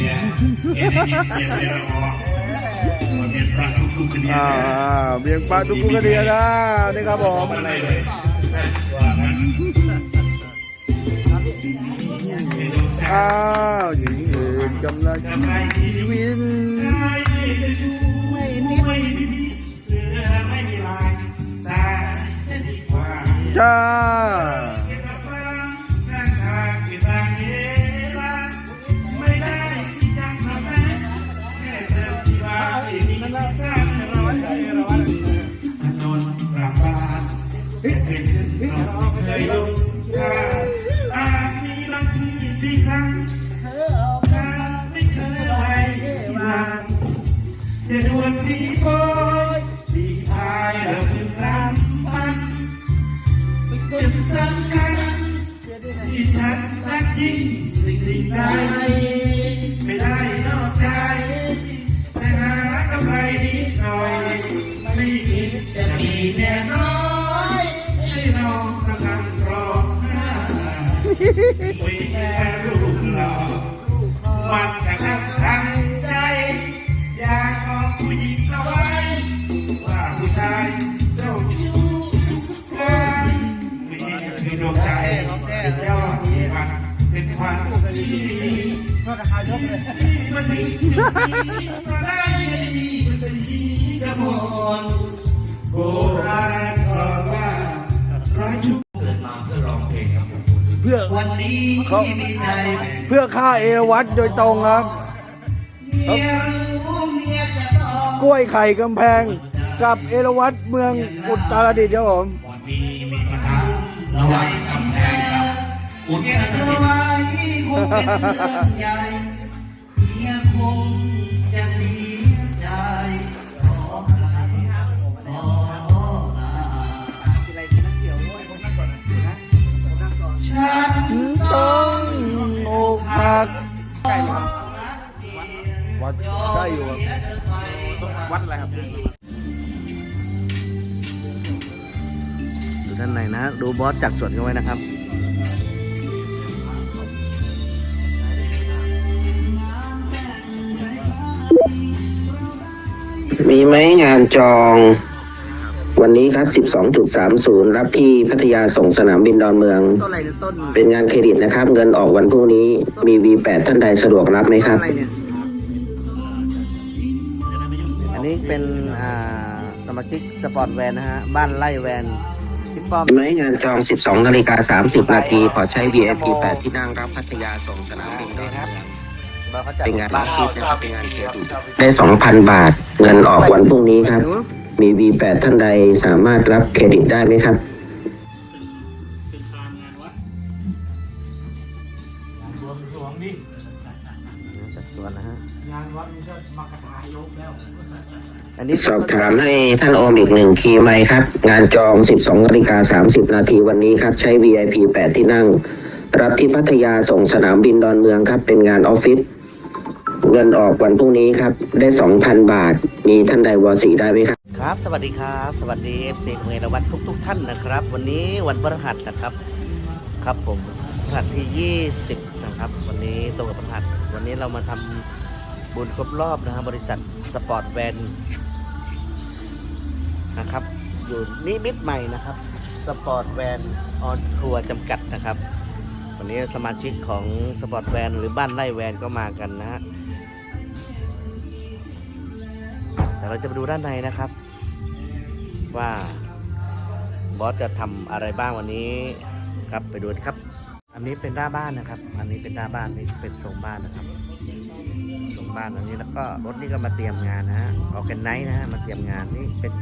เนี่ยเนี่ยเนี่ยเนี่ยเนี่ยมันเป็นพระทุกๆคดีอ่านเบียงปลาดุกกระเดีนะนี่ครับผมอะไรเลยว่างั้นอ้าวหญิงอื่นกำลังชีวิตไม่มีไม่มีเสือไม่มีลายตายจะดีกว่าจ้าเก็ งใดไม่ได้นอกใจแต่หากำไรนิดหน่อยไม่คิดจะมีแน่น้อยให้น้องกำลังร้องไห้ไม่แค่รูปหล่อมันกระทำทางใจอยากบอกผู้หญิง เป็นความชีมาถึงจุดนี้ก็ได้ดีมันจะดีกระมอนโบราณสอนว่าร้อยชุดเกิดมาเพื่อร้องเพลงครับเพื่อวันนี้ที่มีใจเพื่อค่าเอวัดโดยตรงครับกล้วยไข่กำแพงกับเอราวัดเมืองอุตรดิตถ์ครับผมวันนี้มีปัญหาระหว่างกำแพง กับอุตรดิตถ์ไว้คงเป็นเรื่องใหญ่เมียคงจะเสียใจขอลาขอลาฉันต้องอกหักวัดใช่อยู่วัดอะไรครับดูด้านในนะ ดูบอสจัดสวนกันไว้นะครับ มีไหมงานจอง วันนี้ครับ 12.30 รับที่พัทยาส่งสนามบินดอนเมือง ต้นอะไรเนี่ยต้นเป็นงานเครดิตนะครับ เงินออกวันพรุ่งนี้ มี V8 ท่านใดสะดวกรับไหมครับ อะไรเนี่ยอันนี้เป็นอ่าสมาชิกสปอร์ตแวนนะฮะบ้านไล่แวนพี่ป้อมมีไหมงานจอง 12นาฬิกา30 นาที ขอใช้ VIP 8ที่นั่งรับพัทยาส่งสนามบินดอนเมืองบอส เขาจัดเป็นงานอาทิตย์นะครับเป็นงานเครดิได้ 2,000 บาท เงินออกวันพรุ่งนี้ครับ มี V8 ท่านใดสามารถรับเครดิตได้ไหมครับจัดสวนนะฮะอันนี้สอบถามให้ท่านโอมอีกหนึ่งคีย์ไหมครับ งานจอง 12นาฬิกา30 นาทีวันนี้ครับ ใช้ VIP 8 ที่นั่ง รับที่พัทยาส่งสนามบินดอนเมืองครับ เป็นงานออฟฟิศ เงินออกวันพรุ่งนี้ครับ ได้ 2,000 บาท มีท่านใดวอสีได้ไหมครับ ครับ สวัสดีครับ สวัสดี FC ของเอรวัตทุกทุกท่านนะครับ วันนี้วันพฤหัสนะครับ ครับผมพฤหัสที่ 20 นะครับ วันนี้ตรงกับพฤหัสวันนี้เรามาทำบุญครบรอบนะครับบริษัทสปอร์ตแวนนะครับ อยู่นิมิตใหม่นะครับสปอร์ตแวนออนทัวร์จำกัดนะครับ วันนี้สมาชิกของสปอร์ตแวนหรือบ้านไล่แวนก็มากันนะฮะ แต่เราจะไปดูด้านในนะครับ ว่าบอสจะทำอะไรบ้างวันนี้ครับไปดูครับ อันนี้เป็นหน้าบ้านนะครับ อันนี้เป็นหน้าบ้านนี่เป็นโซนบ้านนะครับโซนบ้านอันนี้แล้วก็รถนี่ก็มาเตรียมงานนะฮะออกกันไนท์นะฮะมาเตรียมงานนี่เป็น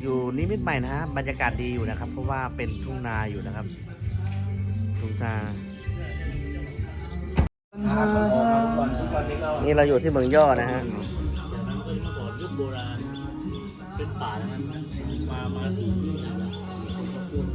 อยู่นิมิตใหม่นะฮะบรรยากาศดีอยู่นะครับ เพราะว่าเป็นทุ่งนาอยู่นะครับทุ่งนา นี่เราอยู่ที่เมืองย่อนะฮะยุคโบราณเป็นป่าแล้วมันมามาถึงนี่แล้ว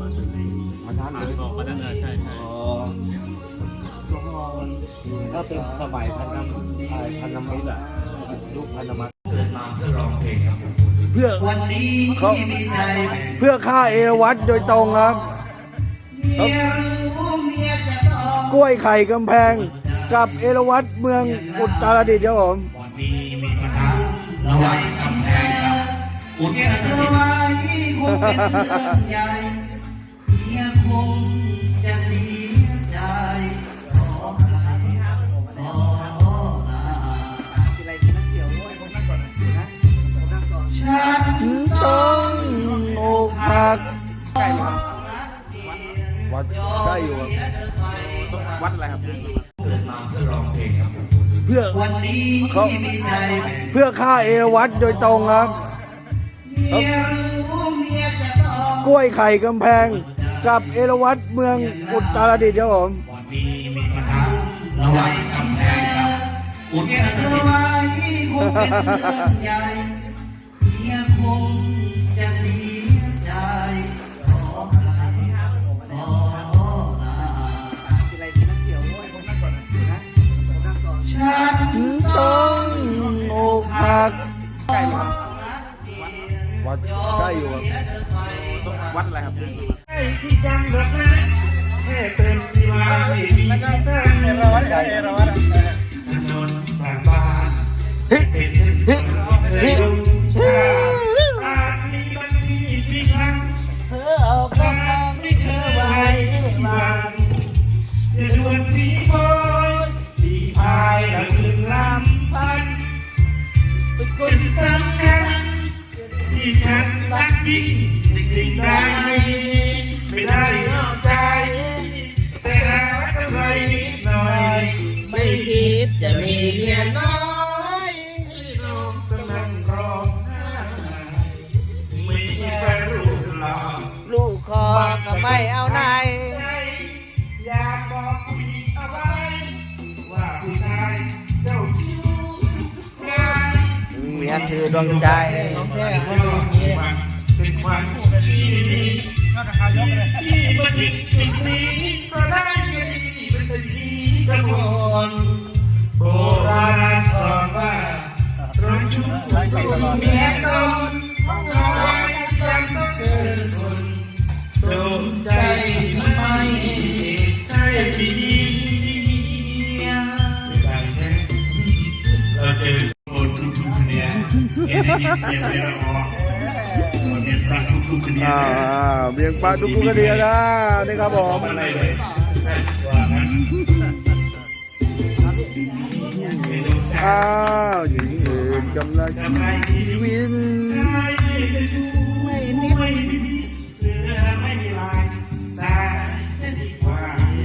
มาถึงนี่มาทานเลยออกมาด้านหน้าใช่ใช่ก็เป็นสมัยพันธมิตรพันธมิตรอะยุคพันธมิตรเกิดมาเพื่อร้องเพลงครับเพื่อวันนี้ที่มีใจเพื่อค่าเอวัดโดยตรงครับกล้วยไข่กำแพง กับเอราวัตเมืองอุตรดิตถ์ครับผมวันนี้มีปัญหาระหว่างกำแพงกับอุตรดิตถ์ เขาเพื่อฆ่าเอวัตโดยตรงครับ กล้วยไข่กำแพงกับเอราวัตเมืองอุตรดิตถ์ครับผมระหว่างกำแพงกับอุตรดิตถ์ เอาไหนอยากบอกผู้หญิงเอาไว้ว่าผู้ชายเจ้าชู้งานเมียคือดวงใจเป็นความชีวิตที่มาถึงจุดนี้ก็ได้แค่นี้เป็นสิ่งที่กระมวลโบราณสอนว่ารักชุบสู่เมียนอนอา ใจไม่ใช่เมียได้แน่เราเจอคนทุกๆเนี่ยเอ็นดีเอ็นดีเราออกคนเอ็นรักทุกๆเนี่ยเบียงปลาดุกุกระเดียนะนี่ครับผมอะไรเลยว่างั้นอ้าวหญิงอื่นกำลังชีวิต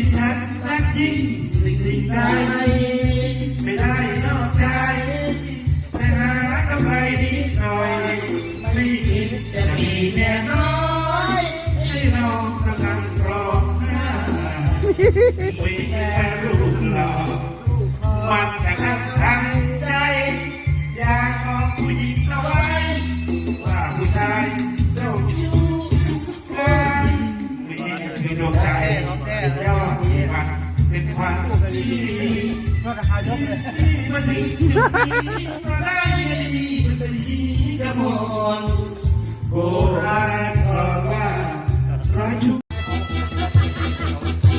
ที่ฉันรักจริงสิ่งสิ่งใดไม่ได้นอกใจ แต่หากำไรนิดหน่อย ไม่คิดจะมีแม่น้อยให้น้องกำลังร้องไห้ไม่แค่รูปหล่อมันจะทักทางใจ อยากบอกผู้หญิงเอาไว้ว่าผู้ชายเจ้าชู้กันมีคือดวงใจเป็น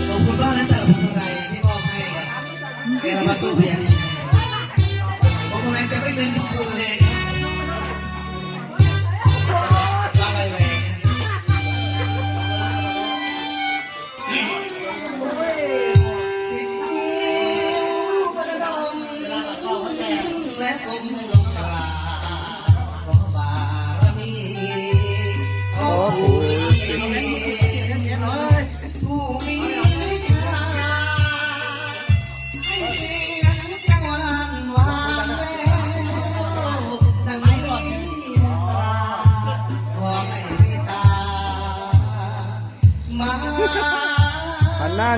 ขอบคุณมากนะสำหรับพวงมาลัยที่มอบให้ครับเอราวัตตู้เพียงพ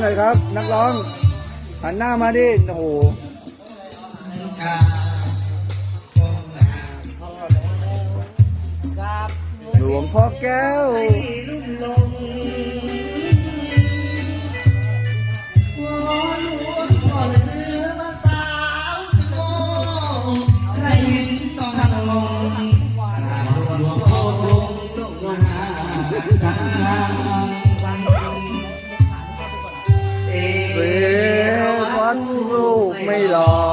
หันหน้าหน่อยครับ นักร้องหันหน้ามาดิโอ้โหกาหลวงพ่อแก้วให้ลุ่มลง ไม่หลอก